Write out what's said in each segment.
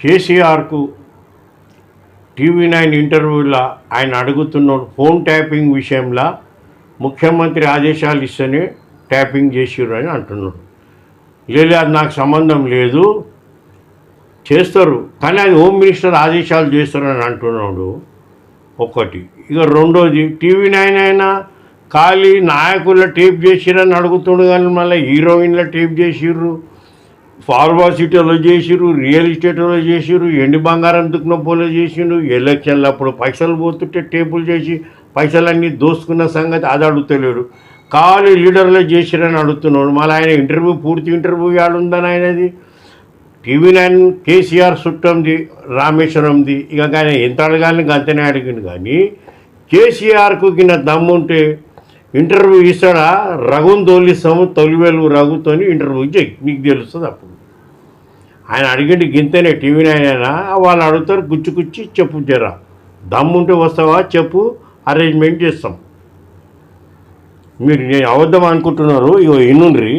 కేసీఆర్కు TV nine ఇంటర్వ్యూలో ఆయన అడుగుతున్నాడు ఫోన్ ట్యాపింగ్ విషయంలో ముఖ్యమంత్రి ఆదేశాలు ఇస్తేనే ట్యాపింగ్ చేసిర్రు అని అంటున్నాడు. లేదు అది నాకు సంబంధం లేదు. చేస్తారు కానీ అది హోమ్ మినిస్టర్ ఆదేశాలు చేస్తారని అంటున్నాడు ఒకటి ఇక రెండోది టీవీ నైన్ అయినా ఖాళీ నాయకుల టేప్ చేసిరని అడుగుతుండు కానీ మళ్ళీ హీరోయిన్ల టేప్ చేసిర్రు. ఫార్మాసిటీలో చేసిరు రియల్ ఎస్టేట్లో చేసిరు ఎండి బంగారం దుక్కునపోలో చేసిండ్రు ఎలక్షన్లు అప్పుడు పైసలు పోతుంటే టేబుల్ చేసి పైసలన్నీ దోసుకున్న సంగతి అది అడుగుతలేడు. ఖాళీ లీడర్లు చేసిరని అడుగుతున్నాడు. మళ్ళీ ఆయన ఇంటర్వ్యూ పూర్తి ఇంటర్వ్యూ ఆడుందని ఆయనది. టీవీ నైన్ కేసీఆర్ చుట్టంది రామేశ్వరంది. ఇక ఆయన ఎంత అడగాలని అంతనే అడిగింది కానీ కేసీఆర్కు కింద దమ్ముంటే ఇంటర్వ్యూ ఇస్తాడా? రఘుని తోలిస్తాము తొలివేలు రఘుతోని ఇంటర్వ్యూ చెయ్యి నీకు తెలుస్తుంది అప్పుడు. ఆయన అడిగింది గింతనే టీవీ నైన్ అయినా వాళ్ళు అడుగుతారు గుచ్చి గుచ్చి చెప్పు జరా. దమ్ముంటే వస్తావా? చెప్పు అరేంజ్మెంట్ చేస్తాం. మీరు నేను అబద్ధం అనుకుంటున్నారు ఇగో ఇన్నుండ్రి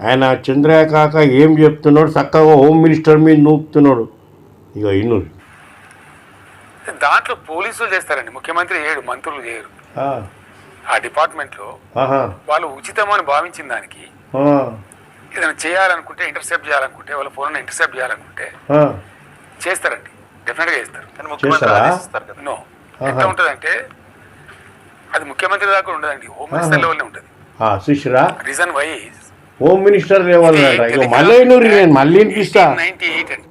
ఆయన చంద్రయ్య కాక ఏం చెప్తున్నాడు? చక్కగా హోమ్ మినిస్టర్ మీద నూపుతున్నాడు. ఇక ఇన్నుండ్రి దాంట్లో పోలీసులు చేస్తారండి. ముఖ్యమంత్రి చేయడు మంత్రులు చేయరు. ఆ డిపార్ట్మెంట్లో ఆహా. వాళ్ళు ఉచితమని భావించిన దానికి ఏదైనా చేయాలనుకుంటే ఇంటర్సెప్ట్ చేయాలనుకుంటే వాళ్ళ ఫోన్ ఇంటర్సెప్ట్ చేయాలనుకుంటే చేస్తారండి. డెఫినెట్గా చేస్తారు. కానీ ముఖ్యమంత్రి చేస్తారా? ఆదేశిస్తారు కదా. నో ఎట్లా ఉంటుందంటే అది ముఖ్యమంత్రి దాకా ఉండదండి. హోమ్ మినిస్టర్ లెవెల్నే ఉంటుంది. Reason why home minister level మళ్ళీ నేను మళ్ళీ వినిపిస్తా నైన్టీ ఎయిట్ అండి.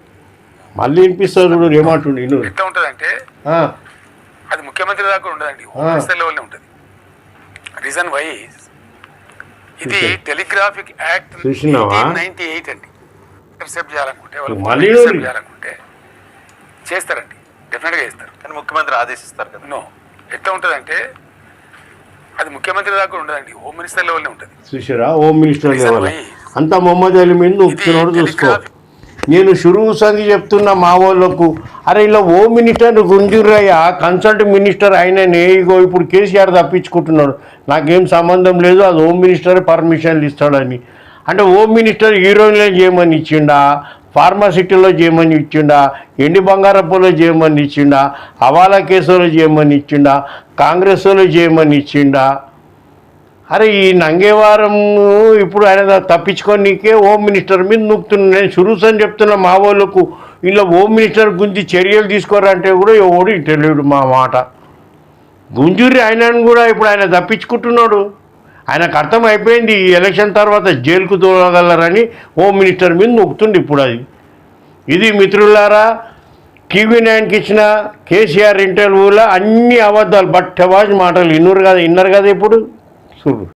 మళ్ళీ వినిపిస్తా చూడు ఏమంటుండు ఇన్నూరి. ఎట్లా ఉంటుందంటే ఆ, అది ముఖ్యమంత్రి దాకా ఉండదండి. హోమ్. మినిస్టర్ లెవెల్నే ఉంటుంది. రీజన్ వై ఇది. Telegraphic act? నైన్టీ ఎయిట్ అండి. ఇంటర్సెప్ట్ చేయాలనుకుంటే వాళ్ళు ఇంటర్సెప్ట్. చేయాలనుకుంటే చేస్తారండి. డెఫినెట్గా చేస్తారు. కానీ ముఖ్యమంత్రి ఆదేశిస్తారు కదా. నో ఎట్లా ఉంటుందంటే అది ముఖ్యమంత్రి దాకా ఉండదండి. హోమ్ మినిస్టర్ లెవెల్నే ఉంటుంది. చూసారా హోమ్ మినిస్టర్ లెవెల్? అంతా మొహమ్మద్ అలీ మీద చూసుకో. నేను షురువు సంది చెప్తున్న మా వాళ్ళకు. అరే ఇలా ఓ మినిస్టర్ గుంజురయ్య కన్సల్ట్ మినిస్టర్ అయిననే ఇగో ఇప్పుడు కేసీఆర్ తప్పించుకుంటున్నాడు. నాకేం సంబంధం లేదు అది హోమ్ మినిస్టర్ పర్మిషన్లు ఇస్తాడని. అంటే హోమ్ మినిస్టర్ హీరోయిన్లో చేయమని ఇచ్చిండా? ఫార్మాసిటీలో చేయమని ఇచ్చిండా? ఎండి బంగారపులో చేయమని ఇచ్చిండా? హవాలా కేసులో చేయమని ఇచ్చిండా? కాంగ్రెస్లో చేయమని ఇచ్చిండా? అరే ఈ నంగేవారం ఇప్పుడు ఆయన తప్పించుకొని నీకే హోమ్ మినిస్టర్ మీద నూపుతున్నా నేను సురూస్ అని చెప్తున్నా మా వాళ్ళకు. ఇలా హోమ్ మినిస్టర్ గురించి చర్యలు తీసుకోరంటే కూడా ఎవడు తెలియడు మా మాట. గుంజూరి ఆయనను కూడా ఇప్పుడు ఆయన తప్పించుకుంటున్నాడు. ఆయనకు అర్థం అయిపోయింది ఈ ఎలక్షన్ తర్వాత జైలుకు తోలగలరని హోమ్ మినిస్టర్ మీద నొక్కుతుంది ఇప్పుడు అది. ఇది మిత్రులారా టీవీ నైన్కి ఇచ్చిన కేసీఆర్ ఇంటర్వ్యూలో అన్ని అబద్ధాలు బట్టవాజ్ మాటలు. ఇన్నరు కదా ఇన్నరు కదా ఇప్పుడు? చూడు